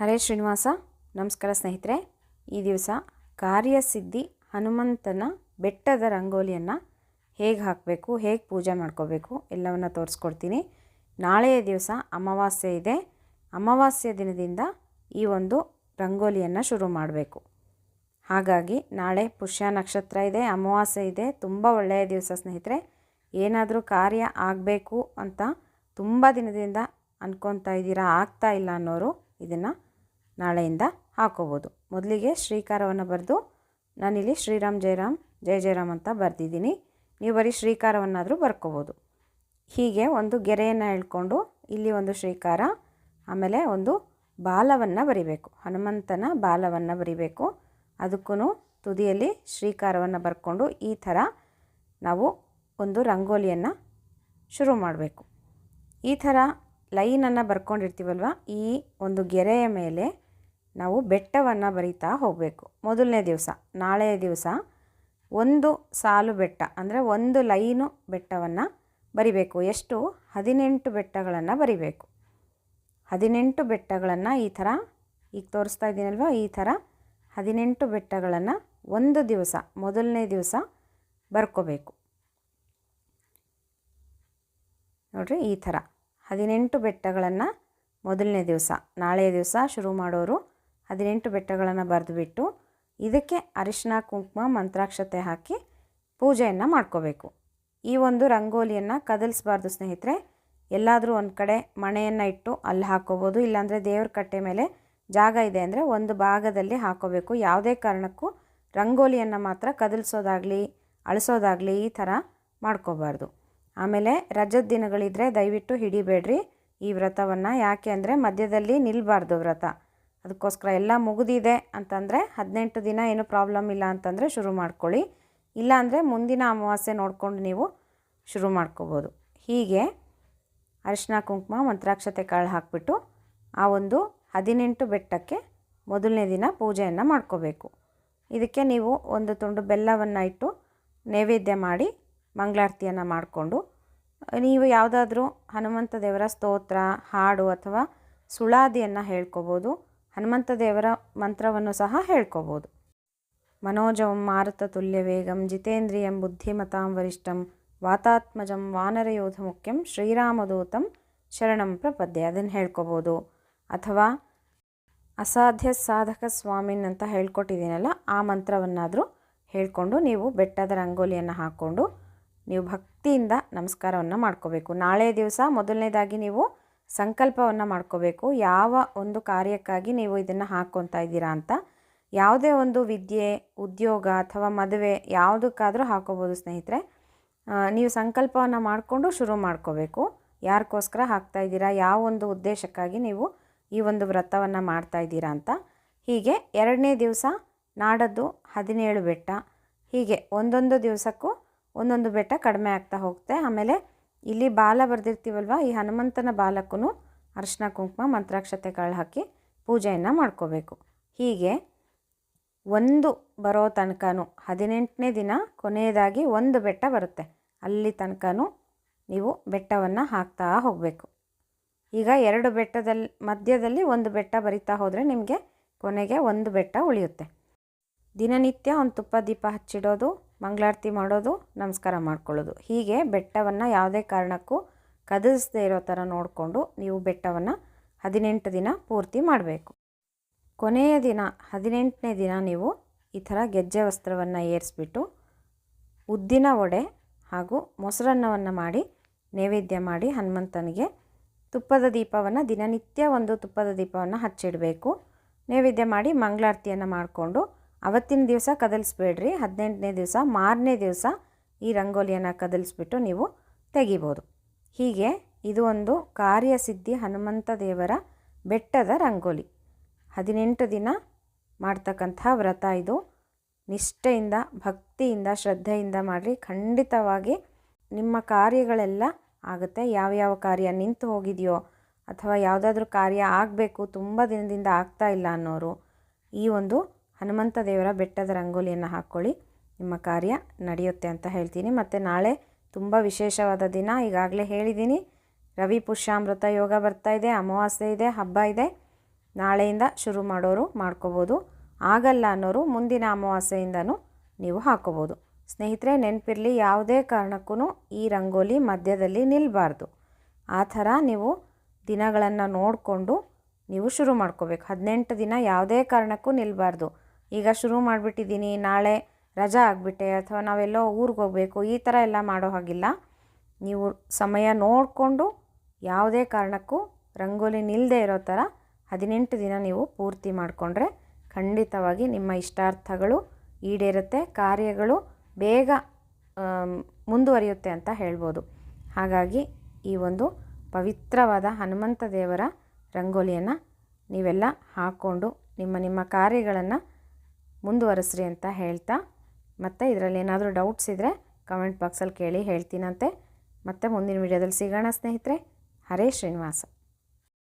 ಹರೇ ಶ್ರೀನಿವಾಸ, ನಮಸ್ಕಾರ ಸ್ನೇಹಿತರೆ. ಈ ದಿವಸ ಕಾರ್ಯಸಿದ್ಧಿ ಹನುಮಂತನ ಬೆಟ್ಟದ ರಂಗೋಲಿಯನ್ನು ಹೇಗೆ ಹಾಕಬೇಕು, ಹೇಗೆ ಪೂಜೆ ಮಾಡ್ಕೋಬೇಕು ಎಲ್ಲವನ್ನು ತೋರಿಸ್ಕೊಡ್ತೀನಿ. ನಾಳೆಯ ದಿವಸ ಅಮಾವಾಸ್ಯೆ ಇದೆ. ಅಮಾವಾಸ್ಯೆ ದಿನದಿಂದ ಈ ಒಂದು ರಂಗೋಲಿಯನ್ನು ಶುರು ಮಾಡಬೇಕು. ಹಾಗಾಗಿ ನಾಳೆ ಪುಷ್ಯ ನಕ್ಷತ್ರ ಇದೆ, ಅಮಾವಾಸ್ಯೆ ಇದೆ. ತುಂಬ ಒಳ್ಳೆಯ ದಿವಸ ಸ್ನೇಹಿತರೆ. ಏನಾದರೂ ಕಾರ್ಯ ಆಗಬೇಕು ಅಂತ ತುಂಬ ದಿನದಿಂದ ಅನ್ಕೊತಾ ಇದ್ದೀರಾ, ಆಗ್ತಾ ಇಲ್ಲ ಅನ್ನೋರು ಇದನ್ನು ನಾಳೆಯಿಂದ ಹಾಕೋಬೋದು. ಮೊದಲಿಗೆ ಶ್ರೀಕಾರವನ್ನು ಬರೆದು, ನಾನಿಲ್ಲಿ ಶ್ರೀರಾಮ್ ಜಯರಾಮ್ ಜಯ ಜಯರಾಮ್ ಅಂತ ಬರೆದಿದ್ದೀನಿ. ನೀವು ಬರೀ ಶ್ರೀಕಾರವನ್ನಾದರೂ ಬರ್ಕೋಬೋದು. ಹೀಗೆ ಒಂದು ಗೆರೆಯನ್ನು ಎಳ್ಕೊಂಡು ಇಲ್ಲಿ ಒಂದು ಶ್ರೀಕಾರ, ಆಮೇಲೆ ಒಂದು ಬಾಲವನ್ನು ಬರಿಬೇಕು. ಹನುಮಂತನ ಬಾಲವನ್ನು ಬರಿಬೇಕು. ಅದಕ್ಕೂ ತುದಿಯಲ್ಲಿ ಶ್ರೀಕಾರವನ್ನು ಬರ್ಕೊಂಡು ಈ ಥರ ನಾವು ಒಂದು ರಂಗೋಲಿಯನ್ನು ಶುರು ಮಾಡಬೇಕು. ಈ ಥರ ಲೈನನ್ನು ಬರ್ಕೊಂಡಿರ್ತೀವಲ್ವ? ಈ ಒಂದು ಗೆರೆಯ ಮೇಲೆ ನಾವು ಬೆಟ್ಟವನ್ನು ಬರಿತಾ ಹೋಗಬೇಕು. ಮೊದಲನೇ ದಿವಸ ನಾಳೆಯ ದಿವಸ ಒಂದು ಸಾಲು ಬೆಟ್ಟ, ಅಂದರೆ ಒಂದು ಲೈನು ಬೆಟ್ಟವನ್ನು ಬರಿಬೇಕು. ಎಷ್ಟು? ಹದಿನೆಂಟು ಬೆಟ್ಟಗಳನ್ನು ಬರಿಬೇಕು. ಹದಿನೆಂಟು ಬೆಟ್ಟಗಳನ್ನು ಈ ಥರ, ಈಗ ತೋರಿಸ್ತಾ ಇದ್ದೀನಲ್ವ, ಈ ಥರ ಹದಿನೆಂಟು ಬೆಟ್ಟಗಳನ್ನು ಒಂದು ದಿವಸ, ಮೊದಲನೇ ದಿವಸ ಬರ್ಕೋಬೇಕು. ನೋಡಿರಿ, ಈ ಥರ ಹದಿನೆಂಟು ಬೆಟ್ಟಗಳನ್ನು ಮೊದಲನೇ ದಿವಸ ನಾಳೆಯ ದಿವಸ ಶುರು ಮಾಡೋರು ಹದಿನೆಂಟು ಬೆಟ್ಟಗಳನ್ನು ಬರೆದುಬಿಟ್ಟು ಇದಕ್ಕೆ ಅರಿಶಿನ ಕುಂಕುಮ, ಮಂತ್ರಾಕ್ಷತೆ ಹಾಕಿ ಪೂಜೆಯನ್ನು ಮಾಡ್ಕೋಬೇಕು. ಈ ಒಂದು ರಂಗೋಲಿಯನ್ನು ಕದಲಿಸ್ಬಾರ್ದು ಸ್ನೇಹಿತರೆ. ಎಲ್ಲಾದರೂ ಒಂದು ಕಡೆ ಮಣೆಯನ್ನು ಇಟ್ಟು ಅಲ್ಲಿ ಹಾಕೋಬೋದು. ಇಲ್ಲಾಂದರೆ ದೇವ್ರ ಕಟ್ಟೆ ಮೇಲೆ ಜಾಗ ಇದೆ ಅಂದರೆ ಒಂದು ಭಾಗದಲ್ಲಿ ಹಾಕೋಬೇಕು. ಯಾವುದೇ ಕಾರಣಕ್ಕೂ ರಂಗೋಲಿಯನ್ನು ಮಾತ್ರ ಕದಲಿಸೋದಾಗಲಿ, ಅಳಿಸೋದಾಗಲಿ ಈ ಥರ ಮಾಡ್ಕೋಬಾರ್ದು. ಆಮೇಲೆ ರಜದ ದಿನಗಳಿದ್ದರೆ ದಯವಿಟ್ಟು ಹಿಡಿಬೇಡ್ರಿ ಈ ವ್ರತವನ್ನು. ಯಾಕೆ ಅಂದರೆ ಮಧ್ಯದಲ್ಲಿ ನಿಲ್ಲಬಾರ್ದು ವ್ರತ. ಅದಕ್ಕೋಸ್ಕರ ಎಲ್ಲ ಮುಗಿದಿದೆ ಅಂತಂದರೆ ಹದಿನೆಂಟು ದಿನ ಏನು ಪ್ರಾಬ್ಲಮ್ ಇಲ್ಲ ಅಂತಂದರೆ ಶುರು ಮಾಡ್ಕೊಳ್ಳಿ. ಇಲ್ಲಾಂದರೆ ಮುಂದಿನ ಅಮಾವಾಸ್ಯೆ ನೋಡಿಕೊಂಡು ನೀವು ಶುರು ಮಾಡ್ಕೋಬೋದು. ಹೀಗೆ ಅರಿಶಿನ, ಕುಂಕುಮ, ಮಂತ್ರಾಕ್ಷತೆ ಕಾಳು ಹಾಕಿಬಿಟ್ಟು ಆ ಒಂದು ಹದಿನೆಂಟು ಬೆಟ್ಟಕ್ಕೆ ಮೊದಲನೇ ದಿನ ಪೂಜೆಯನ್ನು ಮಾಡ್ಕೋಬೇಕು. ಇದಕ್ಕೆ ನೀವು ಒಂದು ತುಂಡು ಬೆಲ್ಲವನ್ನು ಇಟ್ಟು ನೈವೇದ್ಯ ಮಾಡಿ ಮಂಗಳಾರತಿಯನ್ನು ಮಾಡಿಕೊಂಡು, ನೀವು ಯಾವುದಾದ್ರೂ ಹನುಮಂತ ದೇವರ ಸ್ತೋತ್ರ, ಹಾಡು ಅಥವಾ ಸುಳಾದಿಯನ್ನು ಹೇಳ್ಕೊಬೋದು. ಹನುಮಂತ ದೇವರ ಮಂತ್ರವನ್ನು ಸಹ ಹೇಳ್ಕೋಬೋದು. ಮನೋಜವಂ ಮಾರುತ ತುಲ್ಯ ವೇಗಂ ಜಿತೇಂದ್ರಿಯಂ ಬುದ್ಧಿಮತಾಂ ವರಿಷ್ಠಂ ವಾತಾತ್ಮಜಂ ವಾನರಯೋಧ ಮುಖ್ಯಂ ಶ್ರೀರಾಮದೂತಂ ಶರಣಂ ಪ್ರಪದ್ಯ ಅದನ್ನು ಹೇಳ್ಕೋಬೋದು. ಅಥವಾ ಅಸಾಧ್ಯ ಸಾಧಕ ಸ್ವಾಮಿನ್ ಅಂತ ಹೇಳ್ಕೊಟ್ಟಿದ್ದೀನಲ್ಲ, ಆ ಮಂತ್ರವನ್ನಾದರೂ ಹೇಳ್ಕೊಂಡು ನೀವು ಬೆಟ್ಟದ ರಂಗೋಲಿಯನ್ನು ಹಾಕ್ಕೊಂಡು ನೀವು ಭಕ್ತಿಯಿಂದ ನಮಸ್ಕಾರವನ್ನು ಮಾಡ್ಕೋಬೇಕು. ನಾಳೆ ದಿವಸ ಮೊದಲನೇದಾಗಿ ನೀವು ಸಂಕಲ್ಪವನ್ನು ಮಾಡ್ಕೋಬೇಕು. ಯಾವ ಒಂದು ಕಾರ್ಯಕ್ಕಾಗಿ ನೀವು ಇದನ್ನು ಹಾಕ್ಕೊತಾ ಇದ್ದೀರಾ ಅಂತ. ಯಾವುದೇ ಒಂದು ವಿದ್ಯೆ, ಉದ್ಯೋಗ ಅಥವಾ ಮದುವೆ ಯಾವುದಕ್ಕಾದರೂ ಹಾಕೋಬೋದು ಸ್ನೇಹಿತರೆ. ನೀವು ಸಂಕಲ್ಪವನ್ನು ಮಾಡಿಕೊಂಡು ಶುರು ಮಾಡ್ಕೋಬೇಕು. ಯಾರಿಗೋಸ್ಕರ ಹಾಕ್ತಾ ಇದ್ದೀರಾ, ಯಾವ ಒಂದು ಉದ್ದೇಶಕ್ಕಾಗಿ ನೀವು ಈ ಒಂದು ವ್ರತವನ್ನು ಮಾಡ್ತಾ ಇದ್ದೀರಾ ಅಂತ. ಹೀಗೆ ಎರಡನೇ ದಿವಸ ನಾಡದ್ದು ಹದಿನೇಳು ಬೆಟ್ಟ. ಹೀಗೆ ಒಂದೊಂದು ದಿವಸಕ್ಕೂ ಒಂದೊಂದು ಬೆಟ್ಟ ಕಡಿಮೆ ಆಗ್ತಾ ಹೋಗುತ್ತೆ. ಆಮೇಲೆ ಇಲ್ಲಿ ಬಾಲ ಬರೆದಿರ್ತೀವಲ್ವ? ಈ ಹನುಮಂತನ ಬಾಲಕ್ಕೂ ಅರಶಿನ ಕುಂಕುಮ, ಮಂತ್ರಾಕ್ಷತೆ ಕಾಳು ಹಾಕಿ ಪೂಜೆಯನ್ನು ಮಾಡ್ಕೋಬೇಕು. ಹೀಗೆ ಒಂದು ಬರೋ ತನಕನೂ ಹದಿನೆಂಟನೇ ದಿನ ಕೊನೆಯದಾಗಿ ಒಂದು ಬೆಟ್ಟ ಬರುತ್ತೆ. ಅಲ್ಲಿ ತನಕನೂ ನೀವು ಬೆಟ್ಟವನ್ನು ಹಾಕ್ತಾ ಹೋಗಬೇಕು. ಈಗ ಎರಡು ಬೆಟ್ಟದಲ್ಲಿ ಮಧ್ಯದಲ್ಲಿ ಒಂದು ಬೆಟ್ಟ ಬರಿತಾ ಹೋದರೆ ನಿಮಗೆ ಕೊನೆಗೆ ಒಂದು ಬೆಟ್ಟ ಉಳಿಯುತ್ತೆ. ದಿನನಿತ್ಯ ಒಂದು ತುಪ್ಪ ದೀಪ ಹಚ್ಚಿಡೋದು ಮಂಗಳಾರತಿ ಮಾಡೋದು, ನಮಸ್ಕಾರ ಮಾಡ್ಕೊಳ್ಳೋದು. ಹೀಗೆ ಬೆಟ್ಟವನ್ನು ಯಾವುದೇ ಕಾರಣಕ್ಕೂ ಕದಲಿಸದೇ ಇರೋ ಥರ ನೋಡಿಕೊಂಡು ನೀವು ಬೆಟ್ಟವನ್ನು ಹದಿನೆಂಟು ದಿನ ಪೂರ್ತಿ ಮಾಡಬೇಕು. ಕೊನೆಯ ದಿನ, ಹದಿನೆಂಟನೇ ದಿನ ನೀವು ಈ ಥರ ಗೆಜ್ಜೆ ವಸ್ತ್ರವನ್ನು ಏರಿಸ್ಬಿಟ್ಟು ಉದ್ದಿನ ವಡೆ ಹಾಗೂ ಮೊಸರನ್ನವನ್ನು ಮಾಡಿ, ನೈವೇದ್ಯ ಮಾಡಿ ಹನುಮಂತನಿಗೆ ತುಪ್ಪದ ದೀಪವನ್ನು ದಿನನಿತ್ಯ ಒಂದು ತುಪ್ಪದ ದೀಪವನ್ನು ಹಚ್ಚಿಡಬೇಕು. ನೈವೇದ್ಯ ಮಾಡಿ ಮಂಗಳಾರತಿಯನ್ನು ಮಾಡಿಕೊಂಡು ಅವತ್ತಿನ ದಿವಸ ಕದಲಿಸ್ಬೇಡ್ರಿ. ಹದಿನೆಂಟನೇ ದಿವಸ, ಮಾರನೇ ದಿವಸ ಈ ರಂಗೋಲಿಯನ್ನು ಕದಲಿಸ್ಬಿಟ್ಟು ನೀವು ತೆಗಿಬೋದು. ಹೀಗೆ ಇದು ಒಂದು ಕಾರ್ಯಸಿದ್ಧಿ ಹನುಮಂತ ದೇವರ ಬೆಟ್ಟದ ರಂಗೋಲಿ. ಹದಿನೆಂಟು ದಿನ ಮಾಡ್ತಕ್ಕಂಥ ವ್ರತ ಇದು. ನಿಷ್ಠೆಯಿಂದ, ಭಕ್ತಿಯಿಂದ, ಶ್ರದ್ಧೆಯಿಂದ ಮಾಡಿರಿ. ಖಂಡಿತವಾಗಿ ನಿಮ್ಮ ಕಾರ್ಯಗಳೆಲ್ಲ ಆಗುತ್ತೆ. ಯಾವ್ಯಾವ ಕಾರ್ಯ ನಿಂತು ಹೋಗಿದೆಯೋ ಅಥವಾ ಯಾವುದಾದ್ರೂ ಕಾರ್ಯ ಆಗಬೇಕು, ತುಂಬ ದಿನದಿಂದ ಆಗ್ತಾ ಇಲ್ಲ ಅನ್ನೋರು ಈ ಒಂದು ಹನುಮಂತ ದೇವರ ಬೆಟ್ಟದ ರಂಗೋಲಿಯನ್ನು ಹಾಕ್ಕೊಳ್ಳಿ ನಿಮ್ಮ ಕಾರ್ಯ ನಡೆಯುತ್ತೆ ಅಂತ ಹೇಳ್ತೀನಿ. ಮತ್ತು ನಾಳೆ ತುಂಬ ವಿಶೇಷವಾದ ದಿನ. ಈಗಾಗಲೇ ಹೇಳಿದ್ದೀನಿ. ರವಿ ಪುಷ್ಯಾಮೃತ ಯೋಗ ಬರ್ತಾ ಇದೆ, ಅಮಾವಾಸ್ಯೆ ಇದೆ, ಹಬ್ಬ ಇದೆ. ನಾಳೆಯಿಂದ ಶುರು ಮಾಡೋರು ಮಾಡ್ಕೋಬೋದು. ಆಗಲ್ಲ ಅನ್ನೋರು ಮುಂದಿನ ಅಮಾವಾಸ್ಯೆಯಿಂದನೂ ನೀವು ಹಾಕೋಬೋದು. ಸ್ನೇಹಿತರೆ, ನೆನಪಿರಲಿ, ಯಾವುದೇ ಕಾರಣಕ್ಕೂ ಈ ರಂಗೋಲಿ ಮಧ್ಯದಲ್ಲಿ ನಿಲ್ಲಬಾರ್ದು ಆ ಥರ ನೀವು ದಿನಗಳನ್ನು ನೋಡಿಕೊಂಡು ನೀವು ಶುರು ಮಾಡ್ಕೋಬೇಕು. ಹದಿನೆಂಟು ದಿನ ಯಾವುದೇ ಕಾರಣಕ್ಕೂ ನಿಲ್ಲಬಾರ್ದು ಈಗ ಶುರು ಮಾಡಿಬಿಟ್ಟಿದ್ದೀನಿ. ನಾಳೆ ರಜಾ ಆಗಿಬಿಟ್ಟೆ. ಅಥವಾ ನಾವೆಲ್ಲೋ ಊರಿಗೆ ಹೋಗಬೇಕು. ಈ ಥರ ಎಲ್ಲ ಮಾಡೋ ಹಾಗಿಲ್ಲ. ನೀವು ಸಮಯ ನೋಡಿಕೊಂಡು ಯಾವುದೇ ಕಾರಣಕ್ಕೂ ರಂಗೋಲಿ ನಿಲ್ಲದೆ ಇರೋ ಥರ ಹದಿನೆಂಟು ದಿನ ನೀವು ಪೂರ್ತಿ ಮಾಡಿಕೊಂಡ್ರೆ ಖಂಡಿತವಾಗಿ ನಿಮ್ಮ ಇಷ್ಟಾರ್ಥಗಳು ಈಡೇರುತ್ತೆ. ಕಾರ್ಯಗಳು ಬೇಗ ಮುಂದುವರಿಯುತ್ತೆ ಅಂತ ಹೇಳ್ಬೋದು. ಹಾಗಾಗಿ ಈ ಒಂದು ಪವಿತ್ರವಾದ ಹನುಮಂತ ದೇವರ ರಂಗೋಲಿಯನ್ನು ನೀವೆಲ್ಲ ಹಾಕ್ಕೊಂಡು ನಿಮ್ಮ ನಿಮ್ಮ ಕಾರ್ಯಗಳನ್ನು ಮುಂದುವರಿಸ್ರಿ ಅಂತ ಹೇಳ್ತಾ, ಮತ್ತು ಇದರಲ್ಲಿ ಏನಾದರೂ ಡೌಟ್ಸ್ ಇದ್ದರೆ ಕಮೆಂಟ್ ಬಾಕ್ಸಲ್ಲಿ ಕೇಳಿ ಹೇಳ್ತೀನಂತೆ. ಮತ್ತೆ ಮುಂದಿನ ವಿಡಿಯೋದಲ್ಲಿ ಸಿಗೋಣ ಸ್ನೇಹಿತರೆ. ಹರೇ ಶ್ರೀನಿವಾಸ.